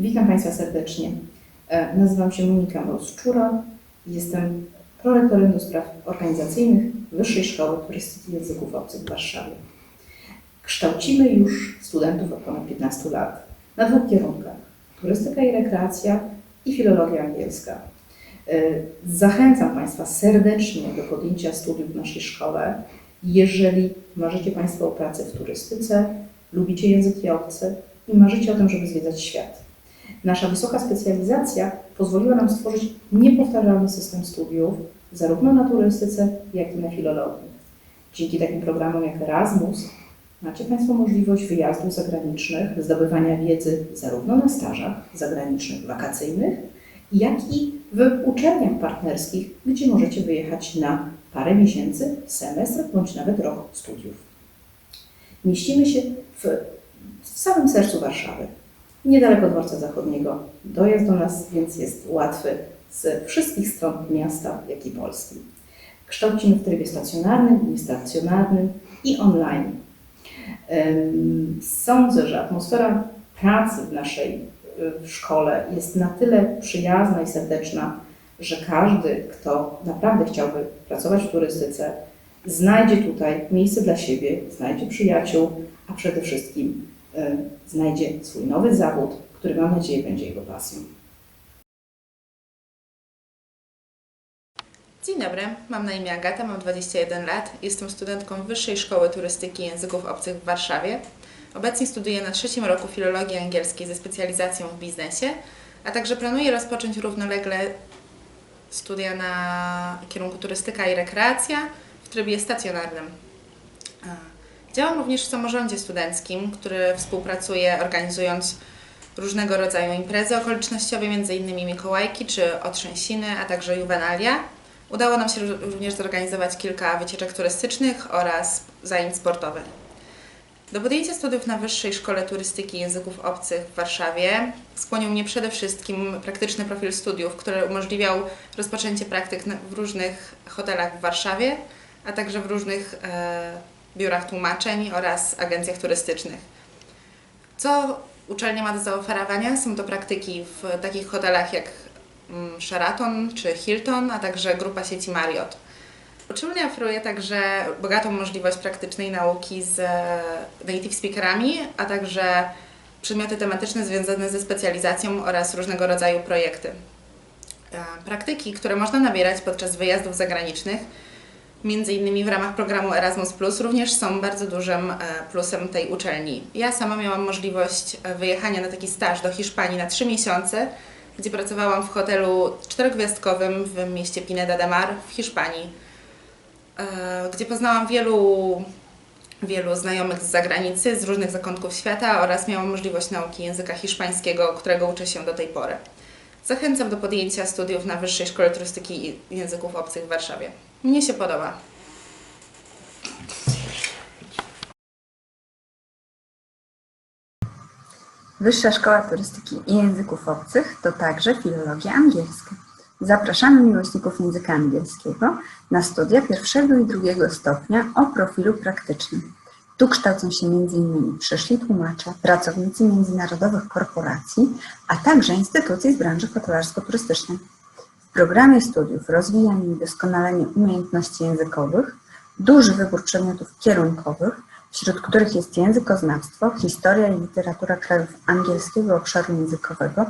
Witam Państwa serdecznie. E, Nazywam się Monika Mroz-Czura. Jestem prorektorem do spraw organizacyjnych Wyższej Szkoły Turystyki Języków Obcych w Warszawie. Kształcimy już studentów od ponad 15 lat na dwóch kierunkach. Turystyka i rekreacja i filologia angielska. E, Zachęcam Państwa serdecznie do podjęcia studiów w naszej szkole. Jeżeli marzycie Państwo o pracy w turystyce, lubicie języki obce i marzycie o tym, żeby zwiedzać świat. Nasza wysoka specjalizacja pozwoliła nam stworzyć niepowtarzalny system studiów, zarówno na turystyce, jak i na filologii. Dzięki takim programom jak Erasmus macie Państwo możliwość wyjazdów zagranicznych, zdobywania wiedzy zarówno na stażach zagranicznych, wakacyjnych, jak i w uczelniach partnerskich, gdzie możecie wyjechać na parę miesięcy, semestr bądź nawet rok studiów. Mieścimy się w, w samym sercu Warszawy, niedaleko dworca zachodniego. Dojazd do nas więc jest łatwy z wszystkich stron miasta, jak i Polski. Kształcimy w trybie stacjonarnym, niestacjonarnym i online. Sądzę, że atmosfera pracy w naszej szkole jest na tyle przyjazna i serdeczna, że każdy, kto naprawdę chciałby pracować w turystyce, znajdzie tutaj miejsce dla siebie, znajdzie przyjaciół, a przede wszystkim znajdzie swój nowy zawód, który mam nadzieję będzie jego pasją. Dzień dobry, mam na imię Agata, mam 21 lat. Jestem studentką Wyższej Szkoły Turystyki i Języków Obcych w Warszawie. Obecnie studiuję na trzecim roku filologii angielskiej ze specjalizacją w biznesie, a także planuję rozpocząć równolegle studia na kierunku turystyka i rekreacja w trybie stacjonarnym. Działam również w samorządzie studenckim, który współpracuje organizując różnego rodzaju imprezy okolicznościowe, m.in. Mikołajki czy Otrzęsiny, a także juwenalia. Udało nam się również zorganizować kilka wycieczek turystycznych oraz zajęć sportowych. Do podjęcia studiów na Wyższej Szkole Turystyki i Języków Obcych w Warszawie skłonił mnie przede wszystkim praktyczny profil studiów, który umożliwiał rozpoczęcie praktyk w różnych hotelach w Warszawie, a także w różnych e, biurach tłumaczeń oraz agencjach turystycznych. Co uczelnia ma do zaoferowania? Są to praktyki w takich hotelach jak mm, Sheraton czy Hilton, a także grupa sieci Marriott. Uczelnia oferuje także bogatą możliwość praktycznej nauki z e, native speakerami, a także przedmioty tematyczne związane ze specjalizacją oraz różnego rodzaju projekty. E, Praktyki, które można nabierać podczas wyjazdów zagranicznych, między innymi w ramach programu Erasmus+, również są bardzo dużym e, plusem tej uczelni. Ja sama miałam możliwość e, wyjechania na taki staż do Hiszpanii na trzy miesiące, gdzie pracowałam w hotelu czterogwiazdkowym w mieście Pineda de Mar w Hiszpanii, e, gdzie poznałam wielu, wielu znajomych z zagranicy, z różnych zakątków świata oraz miałam możliwość nauki języka hiszpańskiego, którego uczę się do tej pory. Zachęcam do podjęcia studiów na Wyższej Szkole Turystyki i Języków Obcych w Warszawie. Mnie się podoba. Wyższa Szkoła Turystyki i Języków Obcych to także filologia angielska. Zapraszamy miłośników języka angielskiego na studia pierwszego i drugiego stopnia o profilu praktycznym. Tu kształcą się m.in. przyszli tłumacze, pracownicy międzynarodowych korporacji, a także instytucje z branży hotelarsko-turystycznej. W programie studiów rozwijanie i doskonalenie umiejętności językowych, duży wybór przedmiotów kierunkowych, wśród których jest językoznawstwo, historia i literatura krajów angielskiego obszaru językowego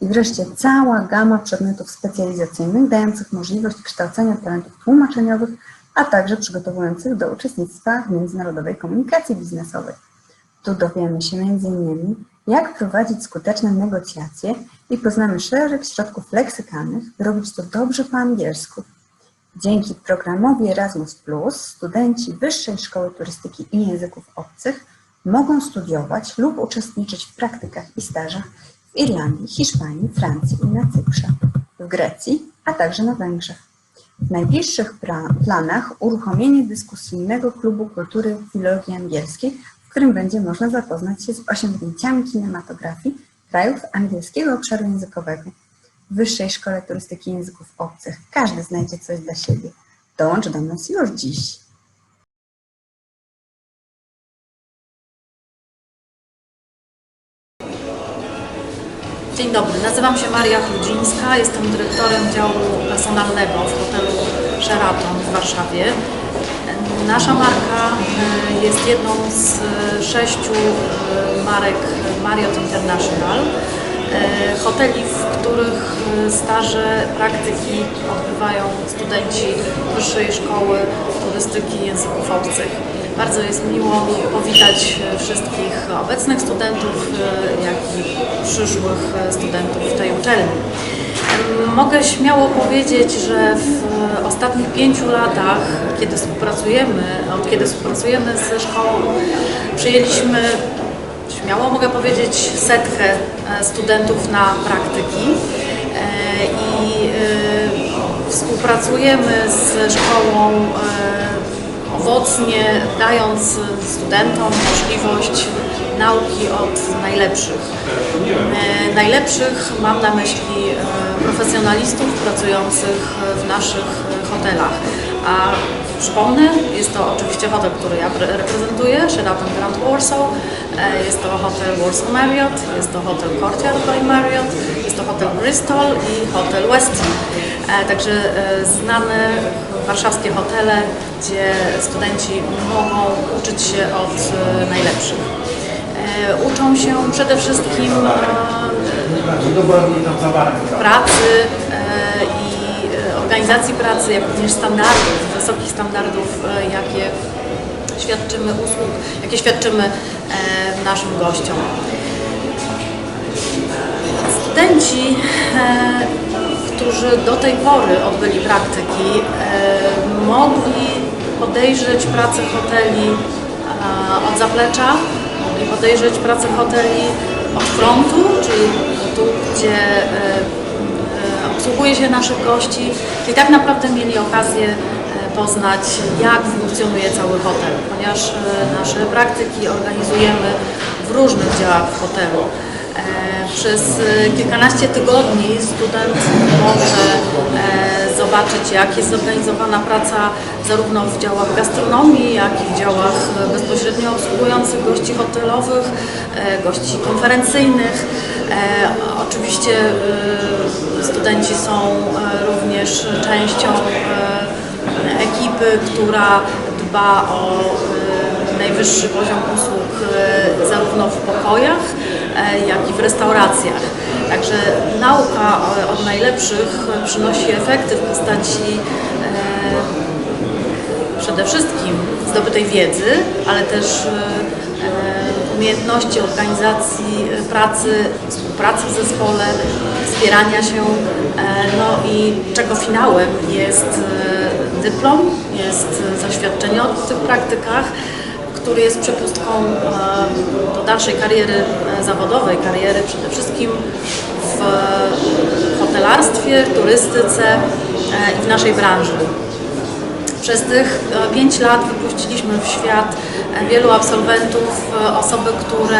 i wreszcie cała gama przedmiotów specjalizacyjnych dających możliwość kształcenia talentów tłumaczeniowych, a także przygotowujących do uczestnictwa w międzynarodowej komunikacji biznesowej. Tu dowiemy się m.in. jak prowadzić skuteczne negocjacje i poznamy szereg środków leksykalnych, by robić to dobrze po angielsku. Dzięki programowi Erasmus studenci Wyższej Szkoły Turystyki i Języków Obcych mogą studiować lub uczestniczyć w praktykach i stażach w Irlandii, Hiszpanii, Francji i na Cyprze, w Grecji, a także na Węgrzech. W najbliższych planach uruchomienie dyskusyjnego klubu kultury filologii angielskiej, którym będzie można zapoznać się z osiągnięciami kinematografii krajów angielskiego obszaru językowego. W Wyższej Szkole Turystyki Języków Obcych każdy znajdzie coś dla siebie. Dołącz do nas już dziś. Dzień Dzień dobry, nazywam się Maria Chludzińska, jestem dyrektorem działu personalnego w hotelu Sheraton w Warszawie. Nasza marka e, jest jedną z e, sześciu e, marek Marriott International. Hoteli, w których staże, praktyki odbywają studenci Wyższej Szkoły Turystyki Języków Obcych. Bardzo jest miło mi powitać wszystkich obecnych studentów, jak i przyszłych studentów tej uczelni. Mogę śmiało powiedzieć, że w e, ostatnich pięciu latach, kiedy współpracujemy, od kiedy współpracujemy ze szkołą, przyjęliśmy, śmiało mogę powiedzieć, setkę e, studentów na praktyki. E, i współpracujemy z szkołą owocnie, dając studentom możliwość nauki od najlepszych. E, Najlepszych mam na myśli e, profesjonalistów pracujących w naszych hotelach. A przypomnę, jest to oczywiście hotel, który ja pre- reprezentuję, Sheraton Grand Warsaw. E, Jest to hotel Warsaw Marriott, jest to hotel Courtyard by Marriott, jest to hotel Bristol i hotel Westin. Także znane warszawskie hotele, gdzie studenci mogą uczyć się od e, najlepszych. E, Uczą się przede wszystkim e, pracy i organizacji pracy, jak również standardów, wysokich standardów, jakie świadczymy usług, jakie świadczymy naszym gościom. Studenci, którzy do tej pory odbyli praktyki, e, mogli podejrzeć pracę hoteli e, od zaplecza, mogli podejrzeć pracę hoteli od frontu, czyli tu, gdzie e, obsługuje się naszych gości, czyli tak naprawdę mieli okazję poznać, jak funkcjonuje cały hotel, ponieważ nasze praktyki organizujemy w różnych działach hotelu. Przez e, kilkanaście tygodni student może e, zobaczyć, jak jest zorganizowana praca zarówno w działach gastronomii, jak i w działach bezpośrednio obsługujących gości hotelowych, e, gości konferencyjnych. E, Oczywiście e, studenci są również częścią ekipy, która dba o najwyższy poziom usług zarówno w pokojach, jak i w restauracjach. Także nauka e, od najlepszych e, przynosi efekty w postaci e, przede wszystkim zdobytej wiedzy, ale też e, e, umiejętności organizacji e, pracy, współpracy w zespole, wspierania się, e, no i czego finałem jest e, dyplom, jest e, zaświadczenie o tych praktykach, który jest przepustką e, do dalszej kariery e, zawodowej, kariery przede wszystkim w hotelarstwie, w turystyce e, i w naszej branży. Przez tych 5 lat wypuściliśmy w świat e, wielu absolwentów, e, osoby, które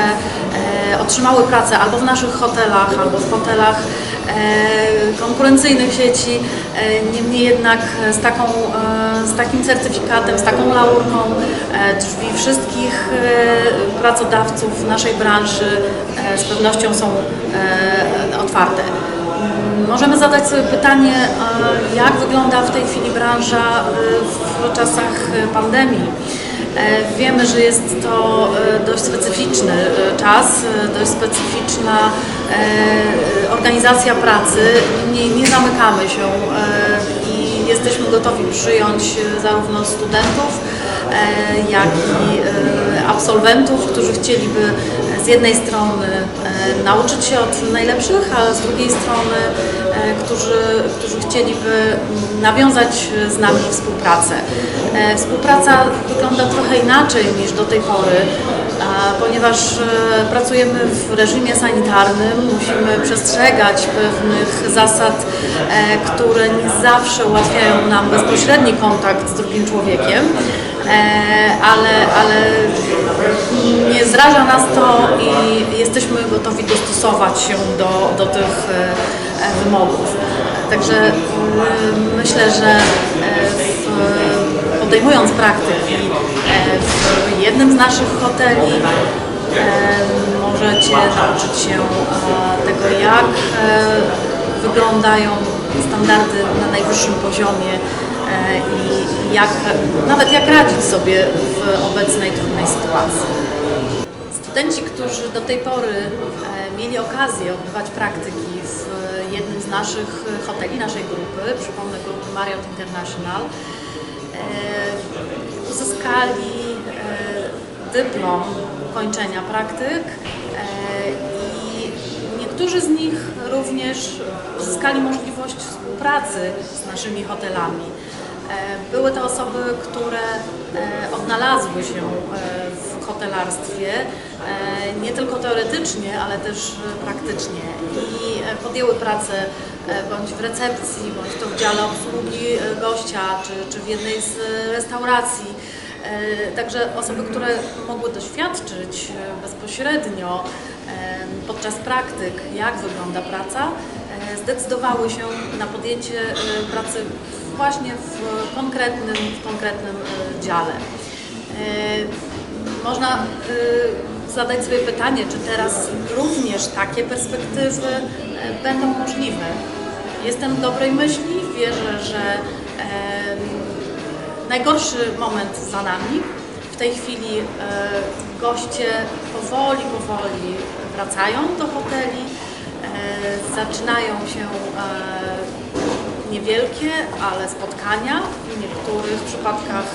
e, otrzymały pracę albo w naszych hotelach, albo w hotelach e, konkurencyjnych sieci, e, niemniej jednak z, taką, e, z takim certyfikatem, z taką laurką e, drzwi wszystkich e, pracodawców naszej branży e, z pewnością są e, otwarte. Możemy zadać sobie pytanie, jak wygląda w tej chwili branża e, w czasach e, pandemii. E, Wiemy, że jest to dość specyficzny czas, dość specyficzna organizacja pracy. Nie, nie zamykamy się i jesteśmy gotowi przyjąć zarówno studentów, jak i absolwentów, którzy chcieliby z jednej strony e, nauczyć się od najlepszych, a z drugiej strony, e, którzy, którzy chcieliby nawiązać z nami współpracę. E, Współpraca wygląda trochę inaczej niż do tej pory, ponieważ pracujemy w reżimie sanitarnym, musimy przestrzegać pewnych zasad, które nie zawsze ułatwiają nam bezpośredni kontakt z drugim człowiekiem, ale, ale nie zraża nas to i jesteśmy gotowi dostosować się do, do tych e, wymogów. Także mm, myślę, że e, w, podejmując praktyki e, w jednym z naszych hoteli e, możecie nauczyć się e, tego, jak e, wyglądają standardy na najwyższym poziomie e, i jak, nawet jak radzić sobie w obecnej trudnej sytuacji. Studenci, którzy do tej pory e, mieli okazję odbywać praktyki w jednym z naszych hoteli, naszej grupy, przypomnę grupy Marriott International, e, uzyskali e, dyplom kończenia praktyk e, i niektórzy z nich również uzyskali możliwość współpracy z naszymi hotelami. E, Były to osoby, które e, odnalazły się e, w hotelarstwie nie tylko teoretycznie, ale też praktycznie i podjęły pracę bądź w recepcji, bądź to w dziale obsługi gościa, czy, czy w jednej z restauracji. Także osoby, które mogły doświadczyć bezpośrednio podczas praktyk, jak wygląda praca, zdecydowały się na podjęcie pracy właśnie w konkretnym, w konkretnym e, dziale. E, Można e, zadać sobie pytanie, czy teraz również takie perspektywy będą możliwe. Jestem dobrej myśli, wierzę, że najgorszy moment za nami. W tej chwili goście powoli, powoli wracają do hoteli, zaczynają się niewielkie, ale spotkania, w niektórych przypadkach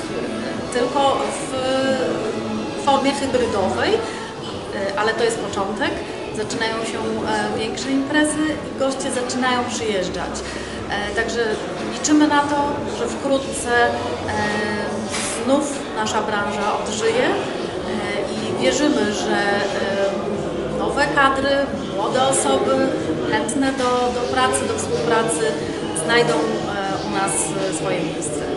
tylko w formie hybrydowej, e, ale to jest początek. Zaczynają się e, większe imprezy i goście zaczynają przyjeżdżać. E, Także liczymy na to, że wkrótce znów nasza branża odżyje i wierzymy, że nowe kadry, młode osoby chętne do, do pracy, do współpracy znajdą e, u nas e, swoje miejsce.